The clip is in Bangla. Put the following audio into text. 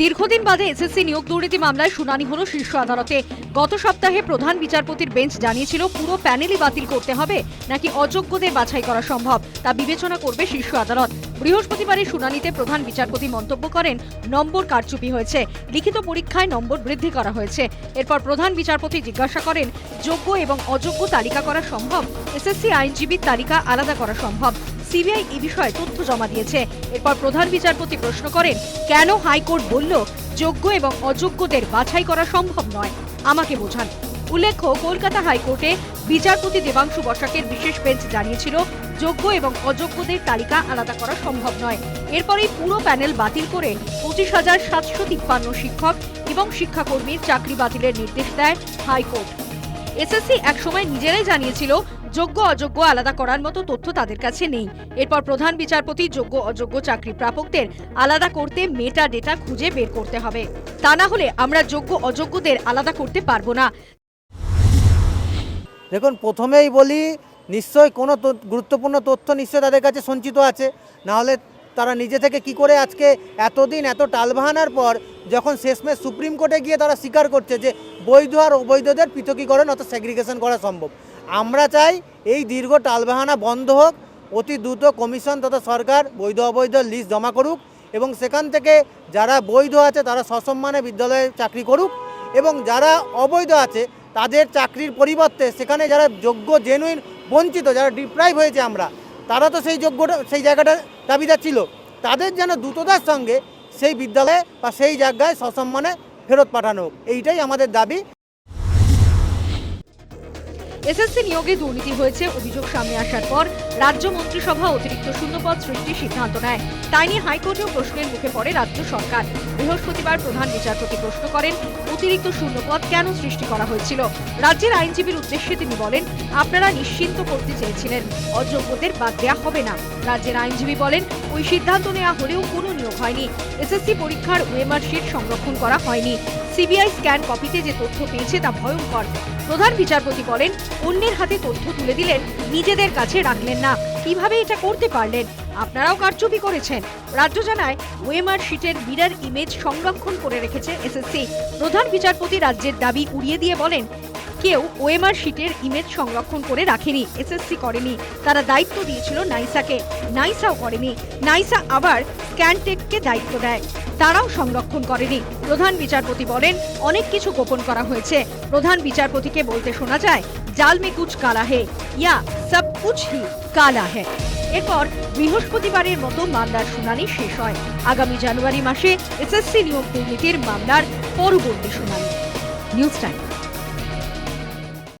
দীর্ঘদিন বাদে এসএসসি নিয়োগ দুর্নীতি মামলায় শুনানি হলো শীর্ষ আদালতে। গত সপ্তাহে প্রধান বিচারপতির বেঞ্চ জানিয়েছিল, পুরো প্যানেলই বাতিল করতে হবে, নাকি অযোগ্যদের বাছাই করা সম্ভব, তা বিবেচনা করবে শীর্ষ আদালত। বৃহস্পতিবারের শুনানিতে প্রধান বিচারপতি মন্তব্য করেন, নম্বর কারচুপি হয়েছে, লিখিত পরীক্ষায় নম্বর বৃদ্ধি করা হয়েছে। এরপর প্রধান বিচারপতি জিজ্ঞাসা করেন, যোগ্য এবং অযোগ্য তালিকা করা সম্ভব? এসএসসি আইনজীবীর তালিকা আলাদা করা সম্ভব? সিবিআই এই বিষয়ে তথ্য জমা দিয়েছে। এরপর প্রধান বিচারপতি প্রশ্ন করেন, কেন হাইকোর্ট বলল যোগ্য এবং অযোগ্যদের বাছাই করা সম্ভব নয়? আমাকে বোঝান। উল্লেখ্য, কলকাতা হাইকোর্টে বিচারপতি দেবাংশু বসাকের বিশেষ বেঞ্চ জানিয়েছিল, যোগ্য এবং অযোগ্যদের তালিকা আলাদা করা সম্ভব নয়। এরপরেই পুরো প্যানেল বাতিল করে পঁচিশ হাজার সাতশো তিপ্পান্ন শিক্ষক এবং শিক্ষাকর্মীর চাকরি বাতিলের নির্দেশ দেয় হাইকোর্ট। এসএসসি একসময় নিজেরাই জানিয়েছিল যোগ্য অযোগ্য আলাদা করার মতো তথ্য তাদের কাছে নেই। এরপর প্রধান বিচারপতি যোগ্য অযোগ্য চাকরি প্রাপকদের আলাদা করতে মেটা ডেটা খুঁজে বের করতে হবে। তা না হলে আমরা যোগ্য অযোগ্যদের আলাদা করতে পারব না। দেখুন, প্রথমেই বলি নিশ্চয় কোনো গুরুত্বপূর্ণ তথ্য নিশ্চয়ই তাদের কাছে সঞ্চিত আছে। নাহলে তারা নিজে থেকে কি করে আজকে এতদিন এত টালবাহানার পর যখন শেষমেশ সুপ্রিম কোর্টে গিয়ে তারা স্বীকার করছে যে বৈধ আর অবৈধদের পৃথকীকরণ অর্থাৎ সেগ্রিগেশন করা সম্ভব। আমরা চাই এই দীর্ঘ টালবাহানা বন্ধ হোক, অতি দ্রুত কমিশন তথা সরকার বৈধ অবৈধ লিস্ট জমা করুক এবং সেখান থেকে যারা বৈধ আছে তারা সসম্মানে বিদ্যালয়ে চাকরি করুক এবং যারা অবৈধ আছে তাদের চাকরির পরিবর্তে সেখানে যারা যোগ্য জেনুইন বঞ্চিত, যারা ডিপ্রাইভ হয়েছে আমরা, তারা তো সেই যোগ্যটা সেই জায়গাটা দাবিদার ছিল তাদের যেন দ্রুততার সঙ্গে সেই বিদ্যালয়ে বা সেই জায়গায় সসম্মানে ফেরত পাঠানো হোক, এইটাই আমাদের দাবি। এসএসসি নিয়োগে দুর্নীতি হয়েছে, অভিযোগ সামনে আসার পর রাজ্য মন্ত্রিসভা অতিরিক্ত শূন্যপদ সৃষ্টির সিদ্ধান্ত নেয়। তাই নিয়ে হাইকোর্টেও প্রশ্নের মুখে পড়ে রাজ্য সরকার। বৃহস্পতিবার প্রধান বিচারপতি প্রশ্ন করেন, অতিরিক্ত শূন্যপদ কেন সৃষ্টি করা হয়েছিল? রাজ্যের আইনজীবীর উদ্দেশ্যে তিনি বলেন, আপনারা নিশ্চিন্ত করতে চেয়েছিলেন, অযোগ্যদের বাদ দেওয়া হবে না। রাজ্যের আইনজীবী বলেন, ওই সিদ্ধান্ত নেওয়া হলেও কোনো নিয়োগ হয়নি। এসএসসি পরীক্ষার ওয়েমার শিট সংরক্ষণ করা হয়নি। সিবিআই স্ক্যান কপিতে যে তথ্য পেয়েছে তা ভয়ঙ্কর। প্রধান বিচারপতি বলেন অন্যের হাতে তথ্য তুলে দিলেন, নিজেদের কাছে রাখলেন না। কীভাবে এটা করতে পারলেন? আপনারাও কারচুপি করেছেন। রাজ্য জানায়, ওয়েমার শিটের মিরর ইমেজ সংরক্ষণ করে রেখেছে এসএসসি। প্রধান বিচারপতি রাজ্যের দাবি উড়িয়ে দিয়ে বলেন, কেউ ওএমআর শিটের ইমেজ সংরক্ষণ করে রাখেনি, এসএসসি করেনি। তারা দায়িত্ব দিয়েছিল নাইসাকে। নাইসাও করেনি। নাইসা আবার স্ক্যানটেককে দায়িত্ব দেয়। তারাও সংরক্ষণ করেনি। প্রধান বিচারপতি বলেন, অনেক কিছু গোপন করা হয়েছে। প্রধান বিচারপতিকে বলতে শোনা যায় জাল মে কুচ কালা হে ইয়া সব কুছ হি কালা হে এরপর বৃহস্পতিবারের মতো মামলার শুনানি শেষ হয়। আগামী জানুয়ারি মাসে এসএসসি নিয়োগ দুর্নীতির মামলার পরবর্তী শুনানি। News time.